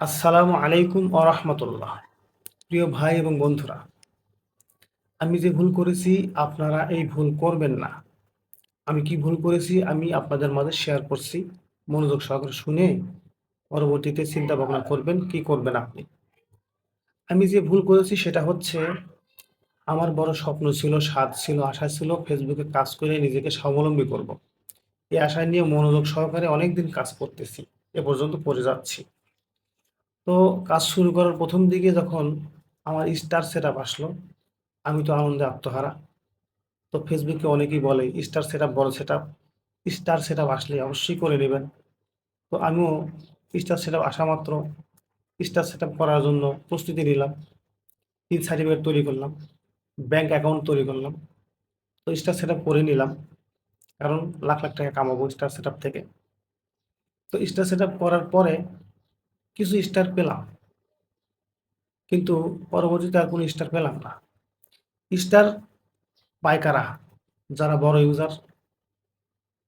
আসসালামু আলাইকুম ও রহমতুল্লাহ। প্রিয় ভাই এবং বন্ধুরা, আমি যে ভুল করেছি আপনারা এই ভুল করবেন না। আমি কি ভুল করেছি আমি আপনাদের মাঝে শেয়ার করছি। মনোযোগ সহকারে শুনে পরবর্তীতে চিন্তা ভাবনা করবেন কি করবেন আপনি। আমি যে ভুল করেছি সেটা হচ্ছে, আমার বড় স্বপ্ন ছিল, স্বাদ ছিল, আশা ছিল ফেসবুকে কাজ করে নিজেকে স্বাবলম্বী করব। এই আশা নিয়ে মনোযোগ সহকারে অনেকদিন কাজ করতেছি, এ পর্যন্ত করে যাচ্ছি। তো কাজ শুরু করার প্রথম দিকে যখন আমার স্টার সেটআপ আসলো, আমি তো আনন্দে আত্মহারা। তো ফেসবুকে অনেকেই বলে, স্টার সেটআপ বড় সেটআপ স্টার সেটআপ আসলে অবশ্যই করে নেবেন। তো আমিও স্টার সেটআপ আসা মাত্র, স্টার সেটআপ করার জন্য প্রস্তুতি নিলাম, তিন সার্টিফিকেট তৈরি করলাম ব্যাংক অ্যাকাউন্ট তৈরি করলাম। তো স্টার সেটআপ করে নিলাম, কারণ লাখ লাখ টাকা কামাবো স্টার সেটআপ থেকে। তো স্টার সেটআপ করার পরে কিছু স্টার পেলাম। কিন্তু পরবর্তীতে আর কোনো স্টার পেলাম না। স্টার পাইকারা, যারা বড় ইউজার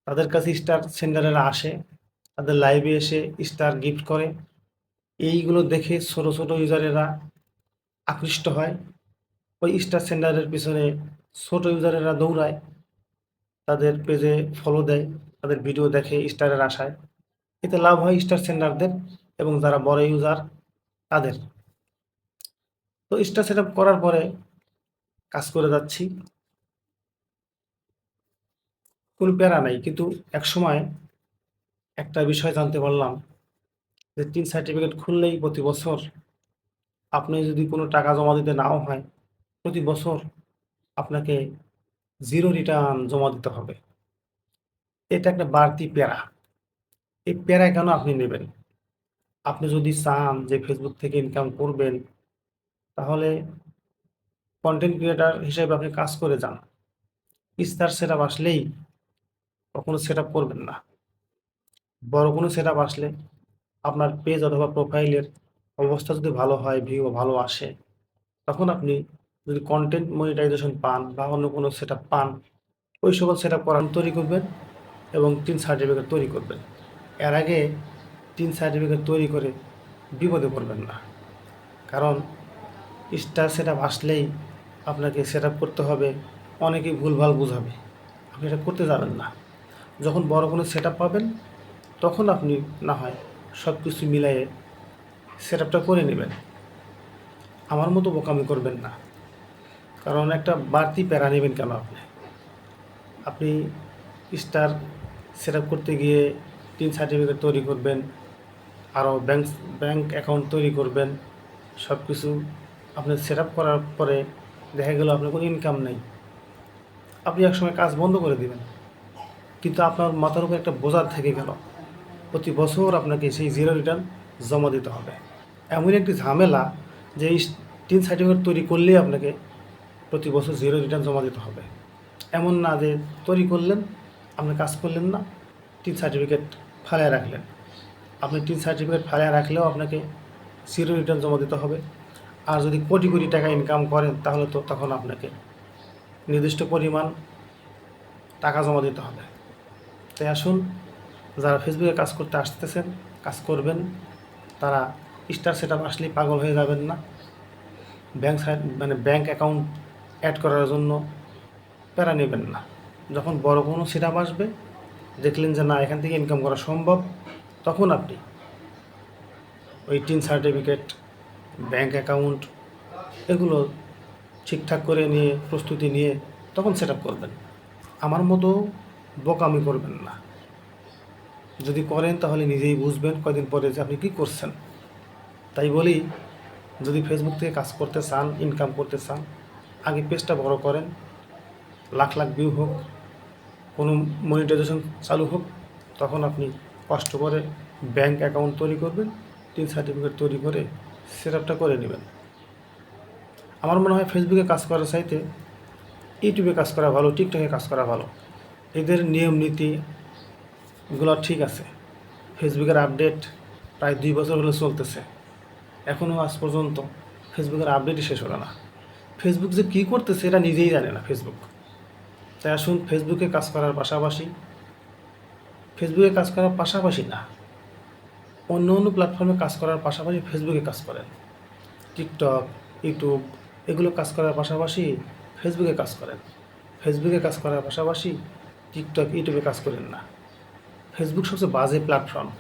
তাদের কাছে স্টার সেন্ডারেরা আসে, তাদের লাইভে এসে স্টার গিফট করে। এইগুলো দেখে ছোট ছোট ইউজারেরা আকৃষ্ট হয়। ওই স্টার সেন্ডারের পিছনে ছোট ইউজারেরা দৌড়ায়, তাদের পেজে ফলো দেয়, তাদের ভিডিও দেখে স্টারের আশায়। এতে লাভ হয় স্টার সেন্ডারদের এবং যারা বড় ইউজার তাদের। তো স্টার সেট করার পরে কাজ করে যাচ্ছি। কোনো প্যারা নাই, কিন্তু এক সময় একটা বিষয় জানতে পারলাম যে তিন সার্টিফিকেট খুললেই প্রতি বছর আপনি যদি কোনো টাকা জমা দিতে নাও হয়, প্রতি বছর আপনাকে জিরো রিটার্ন জমা দিতে হবে। এটা একটা বাড়তি প্যারা। এই প্যারা কেন আপনি নেবেন? আপনি যদি চান যে ফেসবুক থেকে ইনকাম করবেন, তাহলে কন্টেন্ট ক্রিয়েটার হিসেবে আপনি কাজ করে যান। স্টার সেট আপ আসলেই কখনো সেট করবেন না। বড় কোনো সেট আসলে আপনার পেজ অথবা প্রোফাইলের অবস্থা যদি ভালো হয় ভিউ ভালো আসে, তখন আপনি যদি কন্টেন্ট মনিটাইজেশন পান বা অন্য কোনো সেট পান, ওই সকল সেট আপ করান তৈরি করবেন এবং তিন সার্টিফিকেট তৈরি করবেন। এর আগে তিন সার্টিফিকেট তৈরি করে বিপদে পড়বেন না। কারণ স্টার সেট আসলেই আপনাকে সেট করতে হবে, অনেকেই ভুলভাল বুঝাবে। আপনি এটা করতে যাবেন না। যখন বড় কোনো সেট পাবেন, তখন আপনি না হয় সব কিছু মিলাইয়ে সেট করে নেবেন। আমার মতো বোকামি করবেন না। কারণ একটা বাড়তি প্যারা নেবেন কেন আপনি? আপনি স্টার সেট করতে গিয়ে তিন সার্টিফিকেট তৈরি করবেন, আরও ব্যাংক ব্যাংক অ্যাকাউন্ট তৈরি করবেন সব কিছু আপনি সেট আপ করার পরে দেখা গেল আপনার কোনো ইনকাম নেই। আপনি একসময় কাজ বন্ধ করে দিবেন। কিন্তু আপনার মাথার উপর একটা বোঝার থেকে গেল, প্রতি বছর আপনাকে সেই জিরো রিটার্ন জমা দিতে হবে। এমন একটি ঝামেলা যে এই তিন সার্টিফিকেট তৈরি করলেই আপনাকে প্রতি বছর জিরো রিটার্ন জমা দিতে হবে। এমন না যে তৈরি করলেন, আপনি কাজ করলেন না, তিন সার্টিফিকেট ফালায় রাখলেন। আপনি তিন সার্টিফিকেট ফালায় রাখলেও আপনাকে জিরো রিটার্ন জমা দিতে হবে। আর যদি কোটি কোটি টাকা ইনকাম করেন, তাহলে তো তখন আপনাকে নির্দিষ্ট পরিমাণ টাকা জমা দিতে হবে। তাই আসুন, যারা ফেসবুকে কাজ করতে আসতেছেন, কাজ করবেন, তারা স্টার সেট আপ আসলেই পাগল হয়ে যাবেন না। ব্যাংক সাইড মানে ব্যাংক অ্যাকাউন্ট অ্যাড করার জন্য প্যারা নেবেন না। যখন বড় কোনো সেট আসবে দেখলেন যে না, এখান থেকে ইনকাম করা সম্ভব, তখন আপনি ওই টিন সার্টিফিকেট ব্যাংক অ্যাকাউন্ট এগুলো ঠিকঠাক করে নিয়ে, প্রস্তুতি নিয়ে তখন সেট করবেন। আমার মতো বোকামি করবেন না। যদি করেন তাহলে নিজেই বুঝবেন কয়দিন পরে যে আপনি কী করছেন। তাই বলি, যদি ফেসবুক থেকে কাজ করতে চান ইনকাম করতে চান, আগে পেজটা বড় করেন, লাখ লাখ ভিউ হোক কোনো মনিটাইজেশন চালু হোক, তখন আপনি কষ্ট করে ব্যাংক অ্যাকাউন্ট তৈরি করবেন, তিন সার্টিফিকেট তৈরি করে সেট আপটা করে নেবেন। আমার মনে হয় ফেসবুকে কাজ করার চাইতে ইউটিউবে কাজ করা ভালো টিকটকে কাজ করা ভালো। এদের নিয়ম নীতিগুলো ঠিক আছে। ফেসবুকের আপডেট প্রায় দুই বছর হলে চলতেছে। এখনও আজ পর্যন্ত ফেসবুকের আপডেটই শেষ হলো না। ফেসবুক যে কী করতেছে এটা নিজেই জানে না ফেসবুক তাই আসুন ফেসবুকে কাজ করার পাশাপাশি। ফেসবুকে কাজ করার পাশাপাশি না, অন্য অন্য প্ল্যাটফর্মে কাজ করার পাশাপাশি ফেসবুকে কাজ করেন। টিকটক ইউটিউব এগুলো কাজ করার পাশাপাশি ফেসবুকে কাজ করেন। ফেসবুকে কাজ করার পাশাপাশি টিকটক ইউটিউবে কাজ করেন না। ফেসবুক সবচেয়ে বাজে প্ল্যাটফর্ম